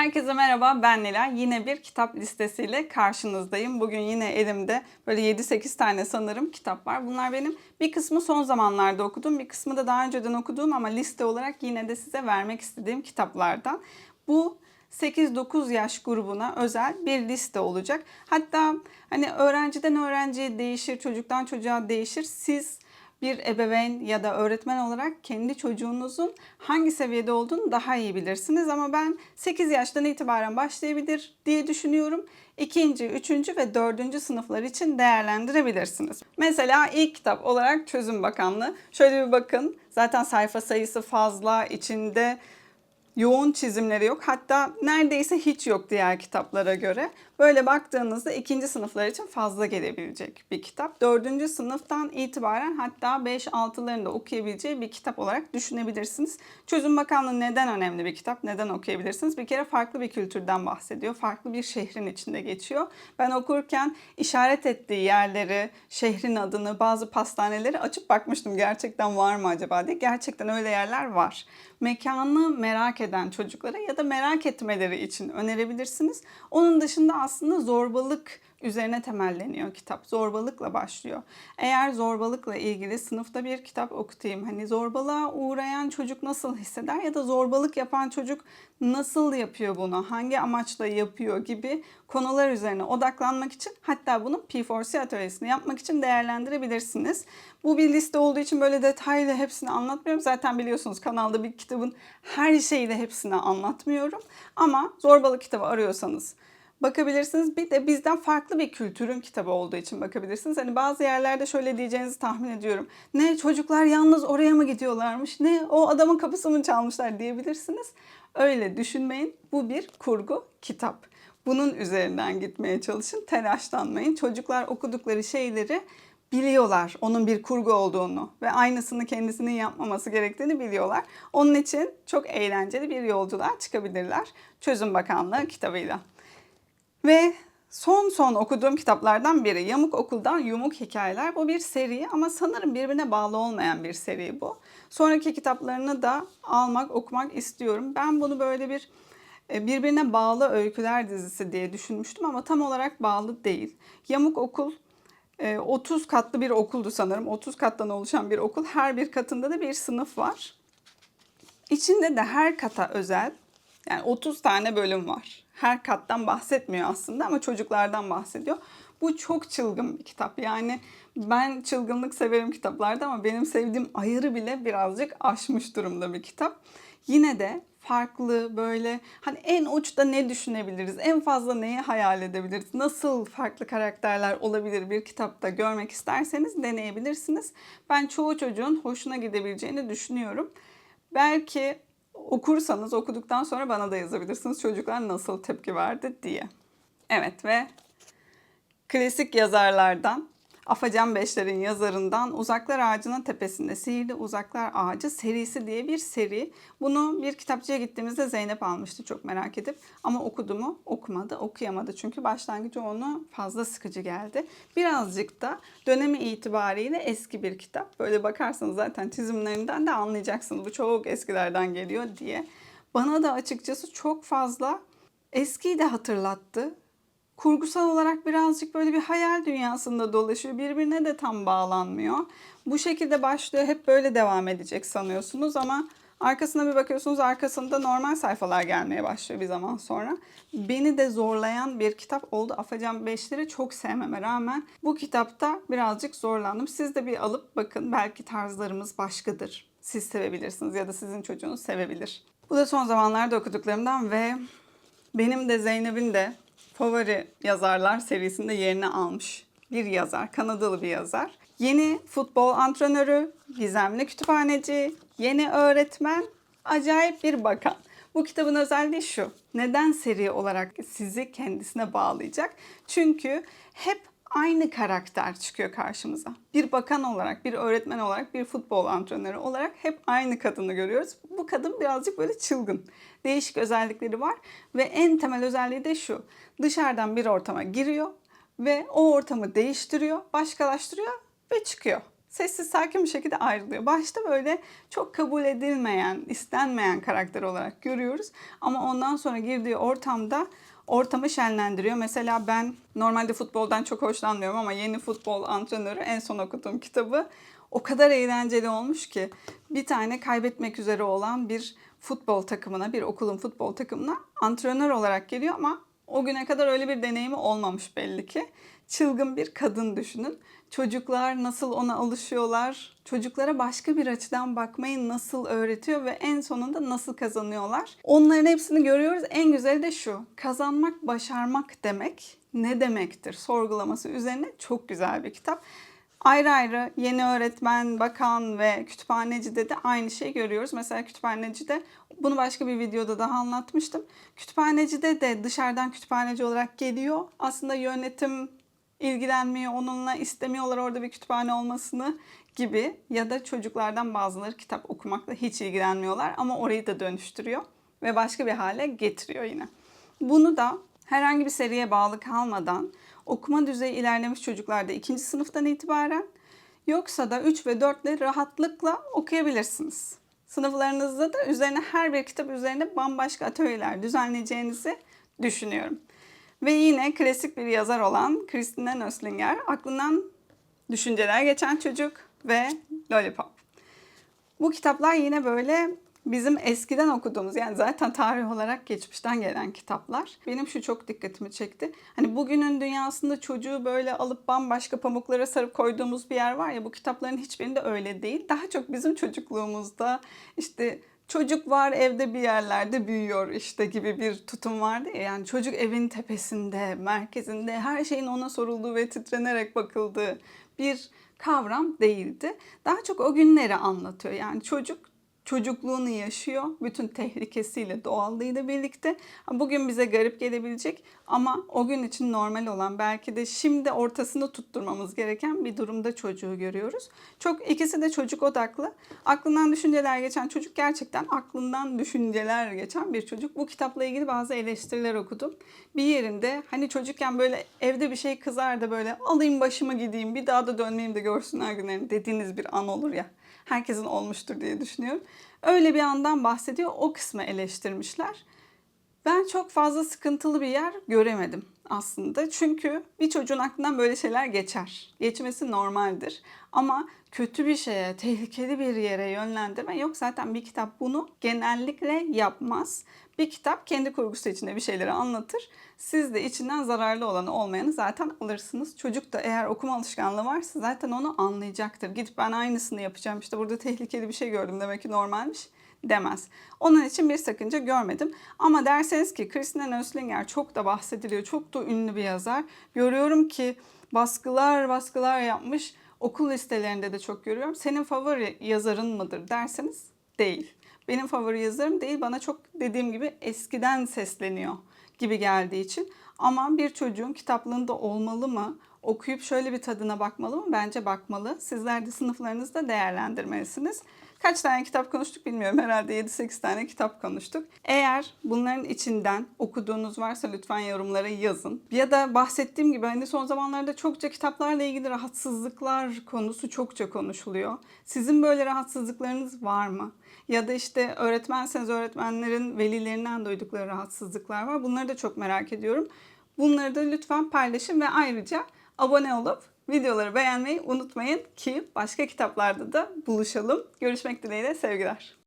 Herkese merhaba ben Nilay. Yine bir kitap listesiyle karşınızdayım. Bugün yine elimde böyle 7-8 tane sanırım kitap var. Bunlar benim bir kısmı son zamanlarda okudum, bir kısmı da daha önceden okuduğum ama liste olarak yine de size vermek istediğim kitaplardan. Bu 8-9 yaş grubuna özel bir liste olacak. Hatta hani öğrenciden öğrenciye değişir, çocuktan çocuğa değişir. Siz bir ebeveyn ya da öğretmen olarak kendi çocuğunuzun hangi seviyede olduğunu daha iyi bilirsiniz. Ama ben 8 yaştan itibaren başlayabilir diye düşünüyorum. İkinci, üçüncü ve dördüncü sınıflar için değerlendirebilirsiniz. Mesela ilk kitap olarak Çözüm Bakanlığı. Şöyle bir bakın. Zaten sayfa sayısı fazla, içinde yoğun çizimleri yok. Hatta neredeyse hiç yok diğer kitaplara göre. Böyle baktığınızda ikinci sınıflar için fazla gelebilecek bir kitap. Dördüncü sınıftan itibaren hatta 5-6'larında okuyabileceği bir kitap olarak düşünebilirsiniz. Çözüm Bakanlığı neden önemli bir kitap? Neden okuyabilirsiniz? Bir kere farklı bir kültürden bahsediyor. Farklı bir şehrin içinde geçiyor. Ben okurken işaret ettiği yerleri, şehrin adını, bazı pastaneleri açıp bakmıştım. Gerçekten var mı acaba diye. Gerçekten öyle yerler var. Mekanı merak eden çocuklara ya da merak etmeleri için önerebilirsiniz. Onun dışında aslında zorbalık üzerine temelleniyor kitap. Zorbalıkla başlıyor. Eğer zorbalıkla ilgili sınıfta bir kitap okutayım. Hani zorbalığa uğrayan çocuk nasıl hisseder ya da zorbalık yapan çocuk nasıl yapıyor bunu? Hangi amaçla yapıyor gibi konular üzerine odaklanmak için hatta bunu P4C atölyesini yapmak için değerlendirebilirsiniz. Bu bir liste olduğu için böyle detaylı hepsini anlatmıyorum. Zaten biliyorsunuz kanalda bir kitabın her şeyiyle hepsini anlatmıyorum. Ama zorbalık kitabı arıyorsanız bakabilirsiniz. Bir de bizden farklı bir kültürün kitabı olduğu için bakabilirsiniz. Hani bazı yerlerde şöyle diyeceğinizi tahmin ediyorum. Ne çocuklar yalnız oraya mı gidiyorlarmış? Ne o adamın kapısı mı çalmışlar diyebilirsiniz. Öyle düşünmeyin. Bu bir kurgu kitap. Bunun üzerinden gitmeye çalışın. Telaşlanmayın. Çocuklar okudukları şeyleri biliyorlar onun bir kurgu olduğunu ve aynısını kendisinin yapmaması gerektiğini biliyorlar. Onun için çok eğlenceli bir yolculuğa çıkabilirler. Çözüm Bakanlığı kitabıyla. Ve son son okuduğum kitaplardan biri Yamuk Okuldan Yumuk Hikayeler. Bu bir seri ama sanırım birbirine bağlı olmayan bir seri bu. Sonraki kitaplarını da almak, okumak istiyorum. Ben bunu böyle bir e, birbirine bağlı öyküler dizisi diye düşünmüştüm ama tam olarak bağlı değil. Yamuk Okul 30 e, katlı bir okuldu sanırım. 30 kattan oluşan bir okul. Her bir katında da bir sınıf var. İçinde de her kata özel yani 30 tane bölüm var. Her kattan bahsetmiyor aslında ama çocuklardan bahsediyor. Bu çok çılgın bir kitap. Yani ben çılgınlık severim kitaplarda ama benim sevdiğim ayarı bile birazcık aşmış durumda bir kitap. Yine de farklı böyle hani en uçta ne düşünebiliriz? En fazla neyi hayal edebiliriz? Nasıl farklı karakterler olabilir bir kitapta görmek isterseniz deneyebilirsiniz. Ben çoğu çocuğun hoşuna gidebileceğini düşünüyorum. Belki okursanız okuduktan sonra bana da yazabilirsiniz çocuklar nasıl tepki verdi diye. Evet ve klasik yazarlardan Afacan Beşler'in yazarından Uzaklar Ağacı'nın Tepesinde Sihirli Uzaklar Ağacı serisi diye bir seri. Bunu bir kitapçıya gittiğimizde Zeynep almıştı çok merak edip ama okudu mu? Okumadı, okuyamadı çünkü başlangıcı onu fazla sıkıcı geldi. Birazcık da dönemi itibariyle eski bir kitap. Böyle bakarsanız zaten çizimlerinden de anlayacaksınız bu çok eskilerden geliyor diye. Bana da açıkçası çok fazla eskiyi de hatırlattı kurgusal olarak birazcık böyle bir hayal dünyasında dolaşıyor. Birbirine de tam bağlanmıyor. Bu şekilde başlıyor. Hep böyle devam edecek sanıyorsunuz ama arkasına bir bakıyorsunuz arkasında normal sayfalar gelmeye başlıyor bir zaman sonra. Beni de zorlayan bir kitap oldu. Afacan Beşleri çok sevmeme rağmen bu kitapta birazcık zorlandım. Siz de bir alıp bakın. Belki tarzlarımız başkadır. Siz sevebilirsiniz ya da sizin çocuğunuz sevebilir. Bu da son zamanlarda okuduklarımdan ve benim de Zeynep'in de favori yazarlar serisinde yerini almış bir yazar, Kanadalı bir yazar. Yeni futbol antrenörü, gizemli kütüphaneci, yeni öğretmen, acayip bir bakan. Bu kitabın özelliği şu. Neden seri olarak sizi kendisine bağlayacak? Çünkü hep aynı karakter çıkıyor karşımıza. Bir bakan olarak, bir öğretmen olarak, bir futbol antrenörü olarak hep aynı kadını görüyoruz. Bu kadın birazcık böyle çılgın. Değişik özellikleri var ve en temel özelliği de şu. Dışarıdan bir ortama giriyor ve o ortamı değiştiriyor, başkalaştırıyor ve çıkıyor. sessiz sakin bir şekilde ayrılıyor. Başta böyle çok kabul edilmeyen, istenmeyen karakter olarak görüyoruz. Ama ondan sonra girdiği ortamda ortamı şenlendiriyor. Mesela ben normalde futboldan çok hoşlanmıyorum ama yeni futbol antrenörü en son okuduğum kitabı o kadar eğlenceli olmuş ki bir tane kaybetmek üzere olan bir futbol takımına, bir okulun futbol takımına antrenör olarak geliyor ama o güne kadar öyle bir deneyimi olmamış belli ki. Çılgın bir kadın düşünün. Çocuklar nasıl ona alışıyorlar, çocuklara başka bir açıdan bakmayı nasıl öğretiyor ve en sonunda nasıl kazanıyorlar. Onların hepsini görüyoruz. En güzeli de şu. Kazanmak, başarmak demek ne demektir sorgulaması üzerine çok güzel bir kitap. Ayrı ayrı yeni öğretmen, bakan ve kütüphanecide de aynı şeyi görüyoruz. Mesela kütüphanecide bunu başka bir videoda daha anlatmıştım. Kütüphanecide de dışarıdan kütüphaneci olarak geliyor. Aslında yönetim ilgilenmiyor onunla, istemiyorlar orada bir kütüphane olmasını gibi ya da çocuklardan bazıları kitap okumakla hiç ilgilenmiyorlar ama orayı da dönüştürüyor ve başka bir hale getiriyor yine. Bunu da herhangi bir seriye bağlı kalmadan okuma düzeyi ilerlemiş çocuklarda ikinci sınıftan itibaren yoksa da 3 ve 4 ile rahatlıkla okuyabilirsiniz. Sınıflarınızda da üzerine her bir kitap üzerine bambaşka atölyeler düzenleyeceğinizi düşünüyorum. Ve yine klasik bir yazar olan Christina Nöslinger, aklından düşünceler geçen çocuk ve Lollipop. Bu kitaplar yine böyle bizim eskiden okuduğumuz yani zaten tarih olarak geçmişten gelen kitaplar. Benim şu çok dikkatimi çekti. Hani bugünün dünyasında çocuğu böyle alıp bambaşka pamuklara sarıp koyduğumuz bir yer var ya bu kitapların hiçbirinde öyle değil. Daha çok bizim çocukluğumuzda işte çocuk var evde bir yerlerde büyüyor işte gibi bir tutum vardı ya. Yani çocuk evin tepesinde, merkezinde her şeyin ona sorulduğu ve titrenerek bakıldığı bir kavram değildi. Daha çok o günleri anlatıyor. Yani çocuk çocukluğunu yaşıyor. Bütün tehlikesiyle, doğallığıyla birlikte. Bugün bize garip gelebilecek ama o gün için normal olan belki de şimdi ortasında tutturmamız gereken bir durumda çocuğu görüyoruz. Çok ikisi de çocuk odaklı. Aklından düşünceler geçen çocuk gerçekten aklından düşünceler geçen bir çocuk. Bu kitapla ilgili bazı eleştiriler okudum. Bir yerinde hani çocukken böyle evde bir şey kızar da böyle alayım başımı gideyim bir daha da dönmeyeyim de görsünler günlerini dediğiniz bir an olur ya herkesin olmuştur diye düşünüyorum. Öyle bir andan bahsediyor. O kısmı eleştirmişler. Ben çok fazla sıkıntılı bir yer göremedim aslında. Çünkü bir çocuğun aklından böyle şeyler geçer. Geçmesi normaldir. Ama kötü bir şeye, tehlikeli bir yere yönlendirme yok. Zaten bir kitap bunu genellikle yapmaz. Bir kitap kendi kurgusu içinde bir şeyleri anlatır. Siz de içinden zararlı olanı olmayanı zaten alırsınız. Çocuk da eğer okuma alışkanlığı varsa zaten onu anlayacaktır. Gidip ben aynısını yapacağım işte burada tehlikeli bir şey gördüm demek ki normalmiş demez. Onun için bir sakınca görmedim. Ama derseniz ki Christina Nöslinger çok da bahsediliyor. Çok da ünlü bir yazar. Görüyorum ki baskılar baskılar yapmış. Okul listelerinde de çok görüyorum. Senin favori yazarın mıdır derseniz değil. Benim favori yazarım değil. Bana çok dediğim gibi eskiden sesleniyor gibi geldiği için. Ama bir çocuğun kitaplığında olmalı mı? Okuyup şöyle bir tadına bakmalı mı? Bence bakmalı. Sizler de sınıflarınızda değerlendirmelisiniz. Kaç tane kitap konuştuk bilmiyorum. Herhalde 7-8 tane kitap konuştuk. Eğer bunların içinden okuduğunuz varsa lütfen yorumlara yazın. Ya da bahsettiğim gibi hani son zamanlarda çokça kitaplarla ilgili rahatsızlıklar konusu çokça konuşuluyor. Sizin böyle rahatsızlıklarınız var mı? Ya da işte öğretmenseniz öğretmenlerin velilerinden duydukları rahatsızlıklar var. Bunları da çok merak ediyorum. Bunları da lütfen paylaşın ve ayrıca abone olup videoları beğenmeyi unutmayın ki başka kitaplarda da buluşalım. Görüşmek dileğiyle sevgiler.